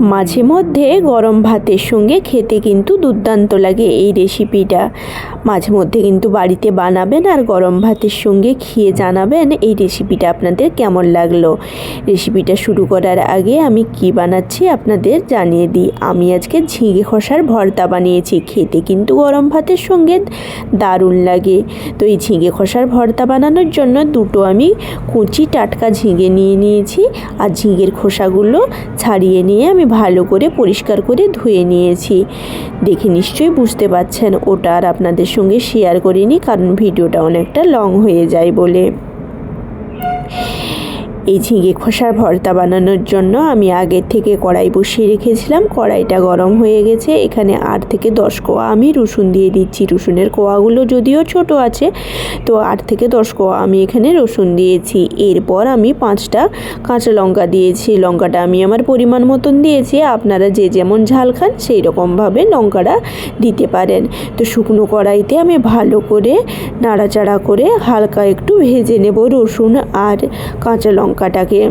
মাঝে মধ্যে গরম ভাতের সঙ্গে খেতে কিন্তু দুর্দান্ত লাগে এই রেসিপিটা। মাঝে মধ্যে কিন্তু বাড়িতে বানাবেন আর গরম ভাতের সঙ্গে খেয়ে জানাবেন এই রেসিপিটা আপনাদের কেমন লাগল। রেসিপিটা শুরু করার আগে আমি কি বানাচ্ছি আপনাদের জানিয়ে দিই। আমি আজকে ঝিঙে খসার ভর্তা বানিয়েছি, খেতে কিন্তু গরম ভাতের সঙ্গে দারুণ লাগে। তো এই ঝিঙে খসার ভর্তা বানানোর জন্য দুটো আমি কুচি টাটকা ঝিঙে নিয়ে নিয়েছি আর ঝিঙের খোসাগুলো ছাড়িয়ে নিয়ে আমি ভালো করে পরিষ্কার করে ধুয়ে নিয়েছি। দেখে নিশ্চয়ই বুঝতে পারছেন, ওটা আর আপনাদের সঙ্গে শেয়ার করিনি, কারণ ভিডিওটা অনেকটা লং হয়ে যায় বলে। এই ঝিঙে খোসার ভর্তা বানানোর জন্য আমি আগের থেকে কড়াই বসিয়ে রেখেছিলাম। কড়াইটা গরম হয়ে গেছে। এখানে আট থেকে দশ কোয়া আমি রসুন দিয়ে দিচ্ছি। রসুনের কোয়াগুলো যদিও ছোট আছে, তো আট থেকে দশ কোয়া আমি এখানে রসুন দিয়েছি। এরপর আমি পাঁচটা কাঁচা লঙ্কা দিয়েছি। লঙ্কাটা আমি আমার পরিমাণ মতন দিয়েছি। আপনারা যে যেমন ঝাল খান, সেই রকমভাবে লঙ্কাটা দিতে পারেন। তো শুকনো কড়াইতে আমি ভালো করে নাড়াচাড়া করে হালকা একটু ভেজে নেব রসুন আর কাঁচা লঙ্কাটাকে।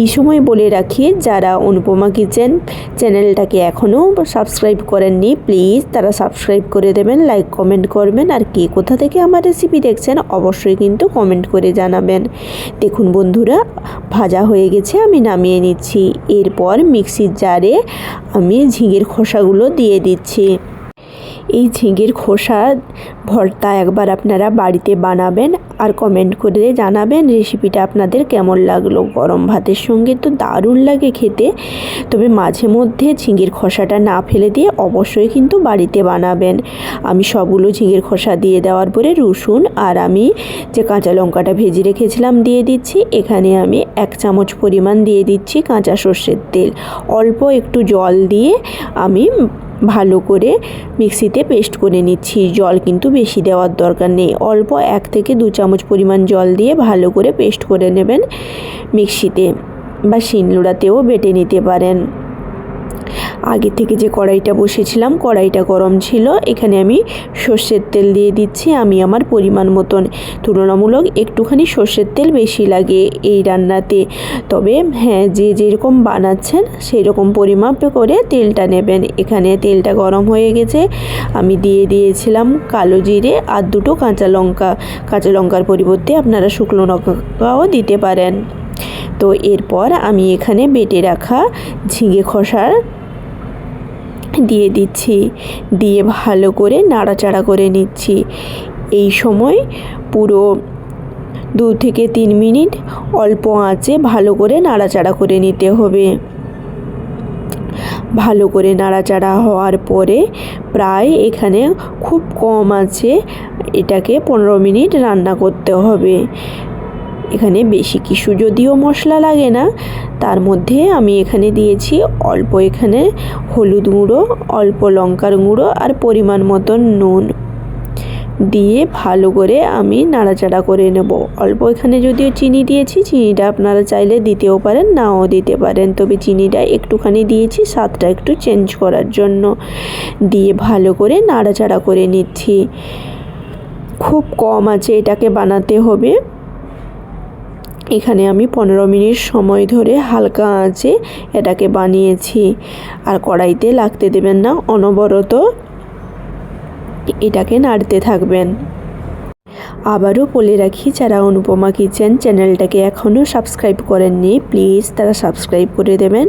এই সময় বলে রাখি, যারা অনুপমা কিচেন চ্যানেলটাকে এখনও সাবস্ক্রাইব করেননি, প্লিজ তারা সাবস্ক্রাইব করে দেবেন, লাইক, কমেন্ট করবেন, আর কে কোথা থেকে আমার রেসিপি দেখছেন অবশ্যই কিন্তু কমেন্ট করে জানাবেন। দেখুন বন্ধুরা, ভাজা হয়ে গেছে, আমি নামিয়ে নিচ্ছি। এরপর মিক্সির জারে আমি ঝিঙের খোসাগুলো দিয়ে দিচ্ছি। এই ঝিঙের খোসা ভর্তা একবার আপনারা বাড়িতে বানাবেন আর কমেন্ট করে জানাবেন রেসিপিটা আপনাদের কেমন লাগল। গরম ভাতের সঙ্গে তো দারুণ লাগে খেতে। তবে মাঝে মধ্যে ঝিঙের খোসাটা না ফেলে দিয়ে অবশ্যই কিন্তু বাড়িতে বানাবেন। আমি সবগুলো ঝিঙের খোসা দিয়ে দেওয়ার পরে রসুন আর আমি যে কাঁচা লঙ্কাটা ভেজে রেখেছিলাম দিয়ে দিচ্ছি, এখানে আমি এক চামচ পরিমাণ দিয়ে দিচ্ছি কাঁচা সর্ষের তেল। অল্প একটু জল দিয়ে আমি ভালো করে মিক্সিতে পেস্ট করে নিচ্ছি। জল কিন্তু বেশি দেওয়ার দরকার নেই। অল্প এক থেকে দু চামচ পরিমাণ জল দিয়ে ভালো করে পেস্ট করে নেবেন মিক্সিতে বা শিলনোড়াতেও বেটে নিতে পারেন। আগে থেকে যে কড়াইটা বসেছিলাম, কড়াইটা গরম ছিল, এখানে আমি সর্ষের তেল দিয়ে দিচ্ছি, আমি আমার পরিমাণ মতন। তুলনামূলক একটুখানি সর্ষের তেল বেশি লাগে এই রান্নাতে। তবে হ্যাঁ যে যেরকম বানাচ্ছেন সেই রকম পরিমাপ করে তেলটা নেবেন। এখানে তেলটা গরম হয়ে গেছে, আমি দিয়ে দিয়েছিলাম কালো জিরে আর দুটো কাঁচা লঙ্কা। কাঁচা লঙ্কার পরিবর্তে আপনারা শুকনো লঙ্কাও দিতে পারেন। তো এরপর আমি এখানে বেটে রাখা ঝিঙে খসার দিয়ে দিচ্ছি। দিয়ে ভালো করে নাড়াচাড়া করে নিচ্ছি। এই সময় পুরো দু থেকে তিন মিনিট অল্প আঁচে ভালো করে নাড়াচাড়া করে নিতে হবে। ভালো করে নাড়াচাড়া হওয়ার পরে প্রায় এখানে খুব কম আছে এটাকে পনেরো মিনিট রান্না করতে হবে। এখানে বেশি কিছু যদিও মশলা লাগে না, তার মধ্যে আমি এখানে দিয়েছি অল্প এখানে হলুদ গুঁড়ো, অল্প লঙ্কার গুঁড়ো আর পরিমাণ মতন নুন। দিয়ে ভালো করে আমি নাড়াচাড়া করে নেব। অল্প এখানে যদিও চিনি দিয়েছি, চিনিটা আপনারা চাইলে দিতেও পারেন, নাও দিতে পারেন। তবে চিনিটা একটুখানি দিয়েছি, স্বাদটা একটু চেঞ্জ করার জন্য। দিয়ে ভালো করে নাড়াচাড়া করে নিচ্ছি। খুব কম আছে এটাকে বানাতে হবে। এখানে আমি পনেরো মিনিট সময় ধরে হালকা আঁচে এটাকে বানিয়েছি। আর কড়াইতে লাগতে দেবেন না, অনবরত এটাকে নাড়তে থাকবেন। আবারও বলে রাখি, যারা অনুপমা কিচেন চ্যানেলটাকে এখনও সাবস্ক্রাইব করেননি, প্লিজ তারা সাবস্ক্রাইব করে দেবেন।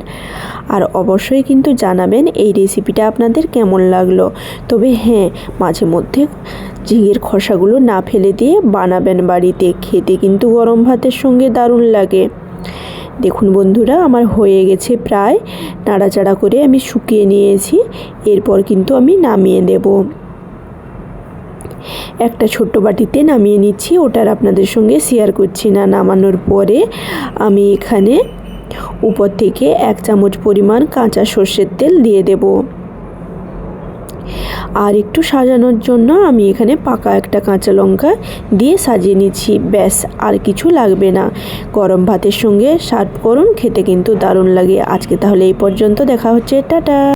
আর অবশ্যই কিন্তু জানাবেন এই রেসিপিটা আপনাদের কেমন লাগল। তবে হ্যাঁ মাঝে মধ্যে ঝিঙের খসাগুলো না ফেলে দিয়ে বানাবেন বাড়িতে। খেতে কিন্তু গরম ভাতের সঙ্গে দারুণ লাগে। দেখুন বন্ধুরা, আমার হয়ে গেছে প্রায়। নাড়াচাড়া করে আমি শুকিয়ে নিয়েছি। এরপর কিন্তু আমি নামিয়ে দেবো। একটা ছোট্ট বাটিতে নামিয়ে নিচ্ছি। ওটার আপনাদের সঙ্গে শেয়ার করছি না। নামানোর পরে আমি এখানে উপর থেকে এক চামচ পরিমাণ কাঁচা সর্ষের তেল দিয়ে দেব। আর একটু সাজানোর জন্য আমি এখানে পাকা একটা কাঁচা লঙ্কা দিয়ে সাজিয়ে নিচ্ছি। ব্যাস, আর কিছু লাগবে না। গরম ভাতের সঙ্গে সার্ভ করুন, খেতে কিন্তু দারুণ লাগে। আজকে তাহলে এই পর্যন্ত। দেখা হচ্ছে, টাটা!